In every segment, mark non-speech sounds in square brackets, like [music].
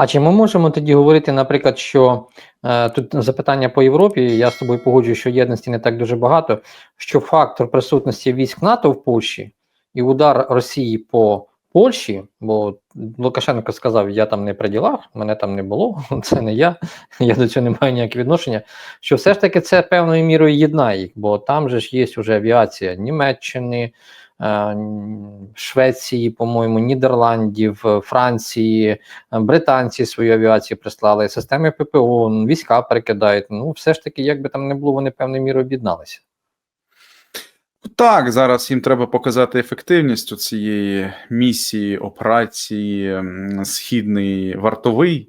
А чи ми можемо тоді говорити, наприклад, що е, тут запитання по Європі, я з тобою погоджую, що єдності не так дуже багато, що фактор присутності військ НАТО в Польщі і удар Росії по Польщі, бо Лукашенко сказав, я там не при ділах, мене там не було, [laughs] це не я, я до цього не маю ніякого відношення. Що все ж таки це певною мірою єднає їх, бо там же ж є вже авіація Німеччини, Швеції, по-моєму, Нідерландів, е, Франції, е, британці свою авіацію прислали, системи ППО, війська перекидають. Ну, все ж таки, як би там не було, вони певною мірою об'єдналися. Так, зараз їм треба показати ефективність у цієї місії операції Східний вартовий.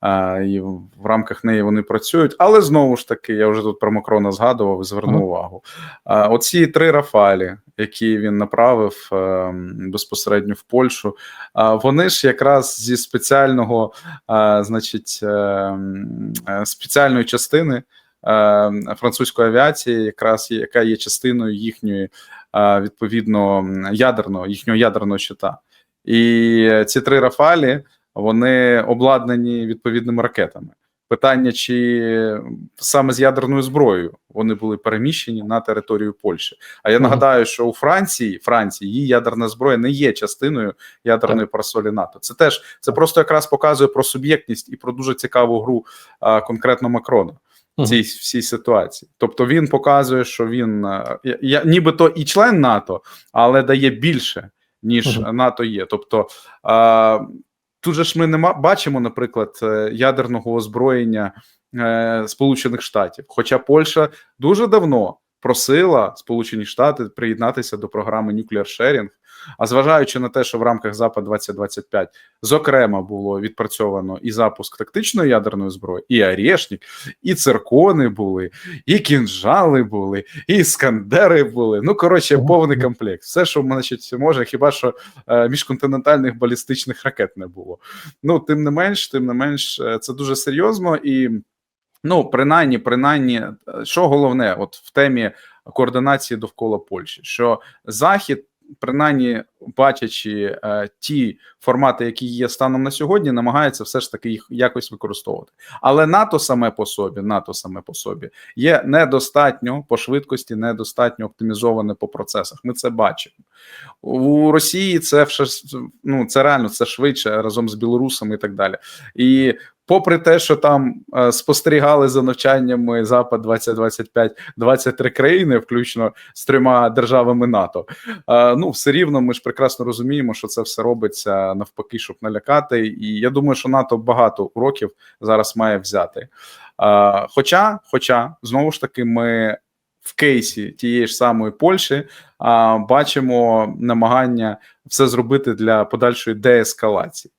А, і в рамках неї вони працюють. Але знову ж таки, я вже тут про Макрона згадував і зверну Мгм. увагу. А, оці три Рафалі, які він направив ем, безпосередньо в Польщу, а, вони ж якраз зі спеціального, а, значить, ем, е, спеціальної частини. е, Французької авіації, якраз яка є частиною їхньої відповідно ядерного їхнього ядерного щита. І ці три Рафалі вони обладнані відповідними ракетами. Питання, чи саме з ядерною зброєю вони були переміщені на територію Польщі. А я нагадаю, що у Франції Франції її ядерна зброя не є частиною ядерної парасолі НАТО. Це теж це просто якраз показує про суб'єктність і про дуже цікаву гру а, конкретно Макрона в цій всій ситуації. Тобто він показує, що він е, я, я, нібито і член НАТО, але дає більше, ніж НАТО є. Тобто е, тут же ж ми не бачимо, наприклад, е, ядерного озброєння е, Сполучених Штатів. Хоча Польща дуже давно просила Сполучені Штати приєднатися до програми Nuclear Sharing, а зважаючи на те, що в рамках Запад 2025 зокрема було відпрацьовано і запуск тактичної ядерної зброї, і Орешник, і циркони були, і кінжали були, і іскандери були. Ну коротше, повний комплект. Все, що значить, може, хіба що е, міжконтинентальних балістичних ракет не було. Ну, тим не менш, тим не менш, е, це дуже серйозно і. Ну, принаймні, принаймні, е, що головне, от в темі координації довкола Польщі, що Захід, принаймні, бачачи е, ті формати, які є станом на сьогодні, намагається все ж таки їх якось використовувати. Але НАТО саме по собі, НАТО саме по собі є недостатньо по швидкості, недостатньо оптимізоване по процесах. Ми це бачимо у Росії. Це все ну це реально це швидше разом з білорусами і так далі. І попри те, що там е, спостерігали за навчаннями Запад 2025 23 країни, включно з трьома державами НАТО. Е, ну все рівно, ми ж прекрасно розуміємо, що це все робиться навпаки, щоб налякати. І я думаю, що НАТО багато уроків зараз має взяти. Е, хоча, хоча знову ж таки, ми в кейсі тієї ж самої Польщі а, бачимо намагання все зробити для подальшої деескалації,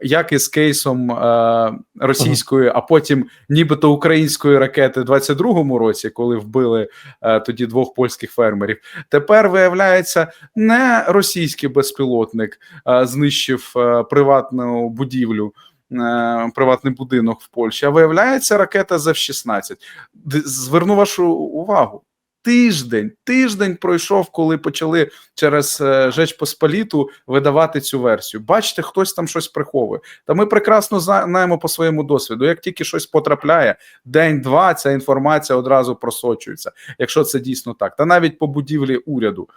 як і з кейсом е, російської, а потім нібито української ракети в 22-му році, коли вбили е, тоді двох польських фермерів. Тепер виявляється, не російський безпілотник е, знищив е, приватну будівлю. Приватний будинок в Польщі, а виявляється ракета з F-16. Д- Зверну вашу увагу. Тиждень, тиждень пройшов, коли почали через е, Жеч Посполіту видавати цю версію. Бачите, хтось там щось приховує. Та ми прекрасно знаємо по своєму досвіду. Як тільки щось потрапляє, день-два ця інформація одразу просочується, якщо це дійсно так. Та навіть по будівлі уряду.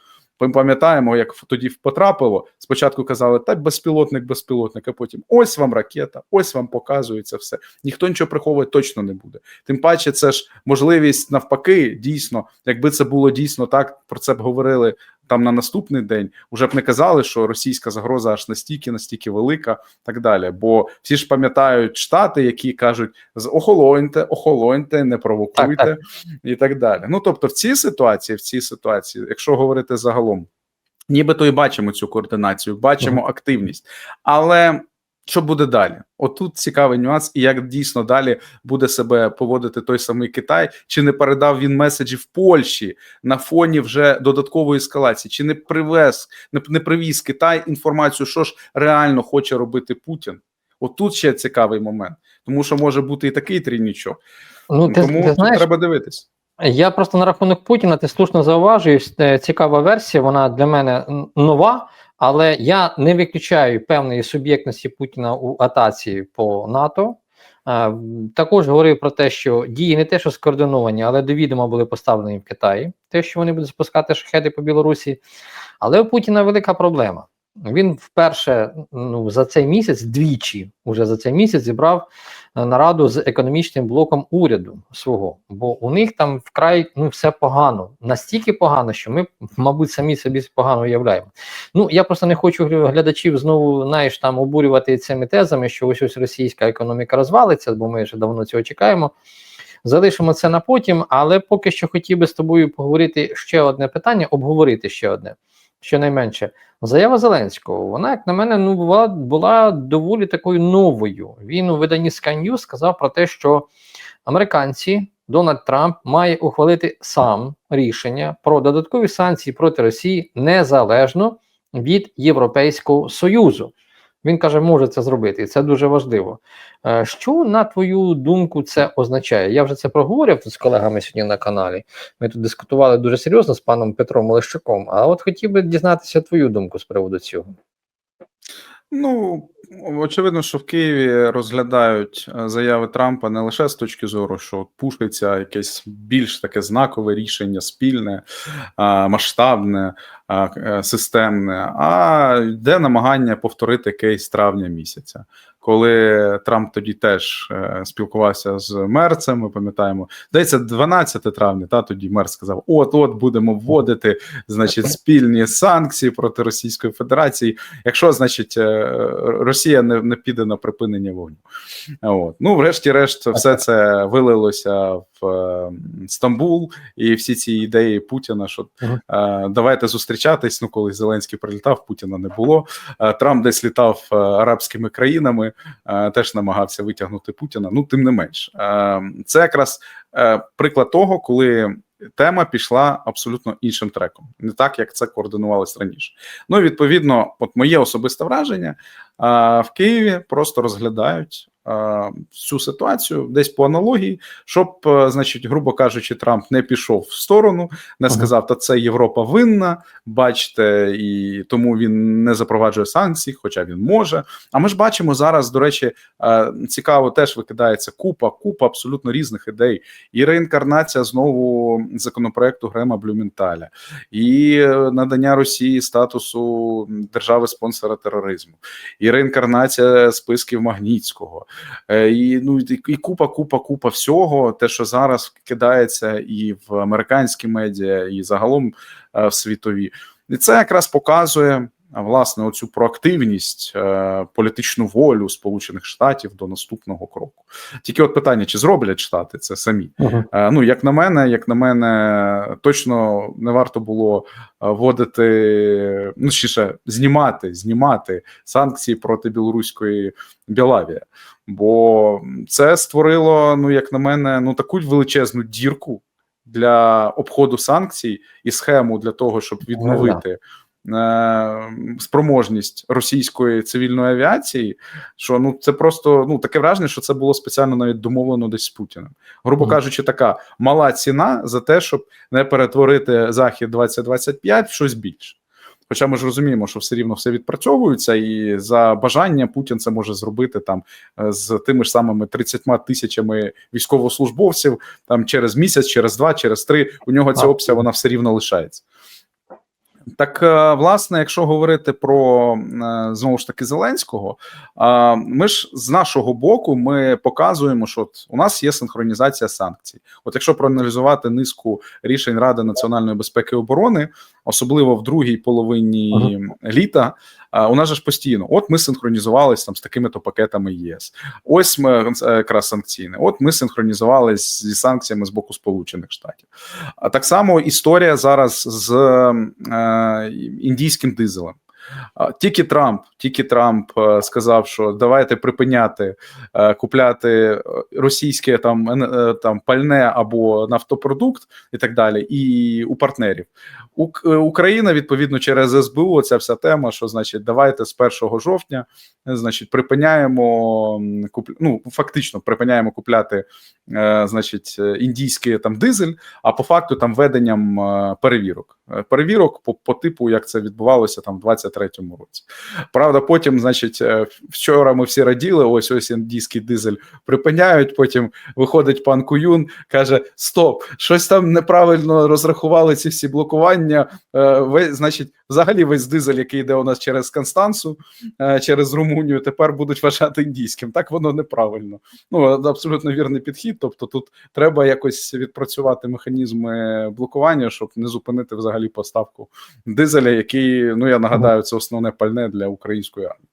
Пам'ятаємо, як тоді потрапило. Спочатку казали, так безпілотник, безпілотник, а потім ось вам ракета, ось вам показується все. Ніхто нічого приховувати точно не буде. Тим паче, це ж можливість навпаки, дійсно, якби це було дійсно так, про це б говорили там на наступний день. Уже б не казали, що російська загроза аж настільки, настільки велика, так далі. Бо всі ж пам'ятають штати, які кажуть: охолоньте, охолоньте, не провокуйте Так, і так далі. Ну тобто, в цій ситуації, в цій ситуації, якщо говорити загалом, нібито і бачимо цю координацію, бачимо активність, але. Що буде далі? Отут цікавий нюанс, і як дійсно далі буде себе поводити той самий Китай, чи не передав він меседжі в Польщі на фоні вже додаткової ескалації, чи не привез, не, не привіз Китай інформацію, що ж реально хоче робити Путін? Отут ще цікавий момент, тому що може бути і такий трійнічок. Ну, ти, тому ти знаєш, треба дивитись. Я просто на рахунок Путіна, ти слушно зауважуєш, е, цікава версія, вона для мене нова, Але я не виключаю певної суб'єктності Путіна у атаці по НАТО. Е, Також говорив про те, що дії не те, що скоординовані, але до відома були поставлені в Китаї, те, що вони будуть спускати шахеди по Білорусі. Але у Путіна велика проблема. Він вперше ну, за цей місяць, двічі уже за цей місяць зібрав е, нараду з економічним блоком уряду свого, бо у них там вкрай ну все погано, настільки погано, що ми, мабуть, самі собі погано уявляємо. Ну я просто не хочу глядачів знову знаєш, там обурювати цими тезами, що ось ось російська економіка розвалиться, бо ми вже давно цього чекаємо. Залишимо це на потім, але поки що хотів би з тобою поговорити ще одне питання, обговорити ще одне. Щонайменше, заява Зеленського, вона, як на мене, ну була, була доволі такою новою. Він у виданні Sky News сказав про те, що американці Дональд Трамп має ухвалити сам рішення про додаткові санкції проти Росії незалежно від Європейського Союзу. Він каже, може це зробити, і це дуже важливо. Е, Що на твою думку це означає? Я вже це проговорив з колегами сьогодні на каналі. Ми тут дискутували дуже серйозно з паном Петром Олещуком. А от хотів би дізнатися твою думку з приводу цього. Ну, очевидно, що в Києві розглядають е, заяви Трампа не лише з точки зору, що пушиться якесь більш таке знакове рішення, спільне, масштабне, е, системне, а йде намагання повторити кейс травня місяця. Коли Трамп тоді теж е, спілкувався з мерцем, ми пам'ятаємо, здається, 12 травня, та тоді мер сказав: от от будемо вводити значить спільні санкції проти Російської Федерації. Якщо, значить, е, Росія не, не піде на припинення вогню. От. Ну, врешті-решт, все це вилилося в е, Стамбул, і всі ці ідеї Путіна, що е, давайте зустрічатись. Ну, коли Зеленський прилітав, Путіна не було. Е, Трамп десь літав арабськими країнами, е, теж намагався витягнути Путіна. Ну, тим не менш, Е, це якраз е, приклад того, коли. Тема пішла абсолютно іншим треком, не так як це координувалось раніше. Ну, відповідно, от моє особисте враження в Києві просто розглядають цю ситуацію десь по аналогії, щоб, е, значить, грубо кажучи, Трамп не пішов в сторону, не сказав, та це Європа винна, бачите, і тому він не запроваджує санкції, хоча він може. А ми ж бачимо зараз, до речі, е, цікаво, теж викидається купа, купа абсолютно різних ідей. І реінкарнація знову законопроекту Грема Блюменталя, і е, надання Росії статусу держави-спонсора тероризму, і реінкарнація списків Магнітського, е, і ну і, купа, купа, купа всього, те, що зараз кидається і в американські медіа, і загалом е, в світові. І це якраз показує власне оцю проактивність, е, політичну волю Сполучених Штатів до наступного кроку. Тільки от питання: чи зроблять штати це самі? Е, Ну, як на мене, як на мене, точно не варто було е, вводити, ну ще ще знімати, знімати санкції проти білоруської Білавія. Бо це створило, ну як на мене, ну таку величезну дірку для обходу санкцій і схему для того, щоб відновити. Е, Спроможність російської цивільної авіації, що ну це просто ну таке враження, що це було спеціально навіть домовлено десь з Путіним. Грубо кажучи, така мала ціна за те, щоб не перетворити захід 2025 в щось більше. Хоча ми ж розуміємо, що все рівно все відпрацьовується, і за бажання Путін це може зробити там е, з тими ж самими 30 тисячами військовослужбовців там через місяць, через два, через три. У нього ця опція вона все рівно лишається. Так, е, власне, якщо говорити про е, знову ж таки Зеленського, е, ми ж з нашого боку ми показуємо, що от у нас є синхронізація санкцій. От якщо проаналізувати низку рішень Ради національної безпеки і оборони, особливо в другій половині літа, е, у нас же ж постійно, от ми синхронізувалися там з такими-то пакетами ЄС. Ось ми е, якраз санкційне. От ми синхронізувалися зі санкціями з боку Сполучених Штатів. А так само історія зараз з е, індійським дизелем. Тільки Трамп, тільки Трамп е, сказав, що давайте припиняти е, купляти е, російське там там пальне або нафтопродукт і так далі. І у партнерів Україна відповідно через СБУ. Ця вся тема, що значить, давайте з 1 жовтня, значить, припиняємо ну, фактично припиняємо купляти, значить, індійський там дизель, а по факту там веденням е, перевірок. Перевірок по, по типу, як це відбувалося там в 23 23-му році. Правда, потім, значить, е, вчора ми всі раділи, ось ось індійський дизель припиняють. Потім виходить пан Куюн, каже: Стоп, щось там неправильно розрахували ці всі блокування. Е, Ви, значить, взагалі весь дизель, який йде у нас через Констанцу, е, через Румунію, тепер будуть вважати індійським. Так воно неправильно. Ну абсолютно вірний підхід. Тобто, тут треба якось відпрацювати механізми блокування, щоб не зупинити взагалі поставку дизеля, який, ну я нагадаю, це основне пальне для української армії.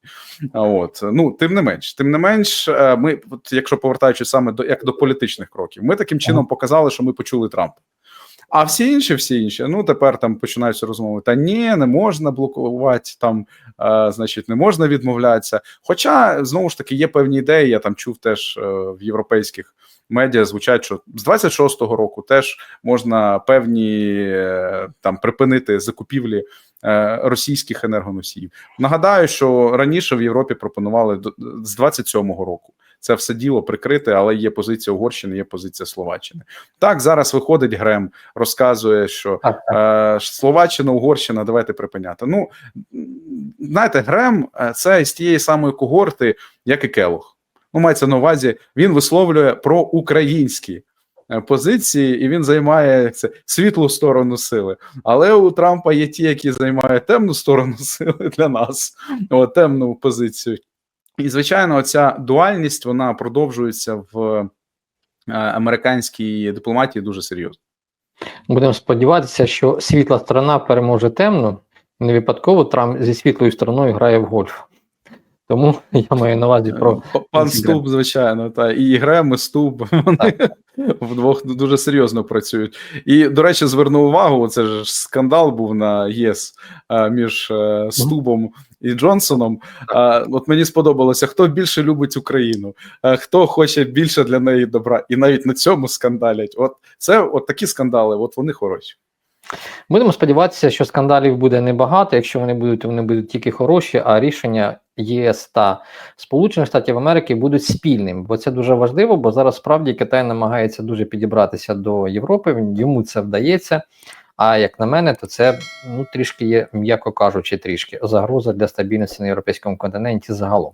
А от ну тим не менш, тим не менш, е, ми, от, якщо повертаючись саме до як до політичних кроків, ми таким чином показали, що ми почули Трампа. А всі інші, всі інші, ну тепер там починаються розмови. Та ні, не можна блокувати там, е, значить, не можна відмовлятися. Хоча знову ж таки є певні ідеї. Я там чув теж е, в європейських медіа звучать, що з 26-го року теж можна певні е, там припинити закупівлі російських енергоносіїв. Нагадаю, що раніше в Європі пропонували з 27-го року. Це все діло прикрите, але є позиція Угорщини, є позиція Словаччини. Так, зараз виходить Грем, розказує, що е, Словаччина, Угорщина, давайте припиняти. Ну знаєте, Грем е, це з тієї самої когорти, як і Келох. Ну, мається на увазі, він висловлює про українські е, позиції, і він займає як це світлу сторону сили. Але у Трампа є ті, які займають темну сторону [laughs] сили для нас, от, темну позицію. І, звичайно, оця дуальність вона продовжується в е, американській дипломатії дуже серйозно. Будемо сподіватися, що світла сторона переможе темну. Не випадково Трамп зі світлою стороною грає в гольф. Тому [laughs] я маю на увазі про Пан ці Стуб, звичайно, та і Грем, і Стуб вони вдвох дуже серйозно працюють. І, до речі, зверну увагу: це ж скандал був на ЄС е, між е, Стубом і Джонсоном. От мені сподобалося, хто більше любить Україну, е, хто хоче більше для неї добра, і навіть на цьому скандалять. От це от такі скандали, от вони хороші. Будемо сподіватися, що скандалів буде небагато. Якщо вони будуть, вони будуть тільки хороші, а рішення ЄС та Сполучених Штатів Америки будуть спільним. Бо це дуже важливо, бо зараз справді Китай намагається дуже підібратися до Європи. Йому це вдається. А як на мене, то це ну трішки є, м'яко кажучи, трішки загроза для стабільності на європейському континенті загалом.